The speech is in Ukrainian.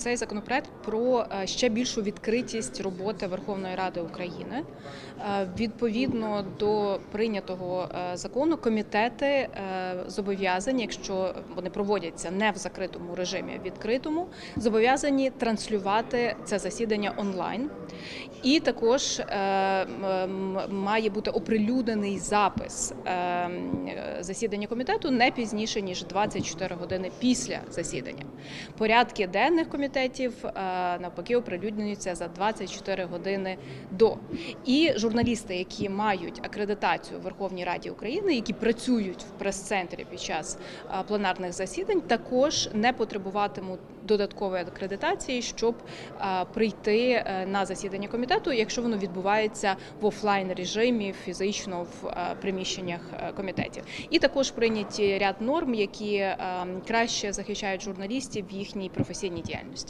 Цей законопроект про е, ще більшу відкритість роботи Верховної Ради України. Е, Відповідно до прийнятого е, закону, комітети зобов'язані, якщо вони проводяться не в закритому режимі, а в відкритому, зобов'язані транслювати це засідання онлайн. І також має бути оприлюднений запис засідання комітету не пізніше ніж 24 години після засідання. Порядки денних комітетів е, навпаки оприлюднюються за 24 години до. І журналісти, які мають акредитацію в Верховній Раді України, які працюють в прес-центрі під час е, пленарних засідань, також не потребуватимуть додаткової акредитації, щоб е, прийти на засідання комітету, якщо воно відбувається в офлайн режимі, фізично в приміщеннях комітетів. І також прийняті ряд норм, які краще захищають журналістів в їхній професійній діяльності.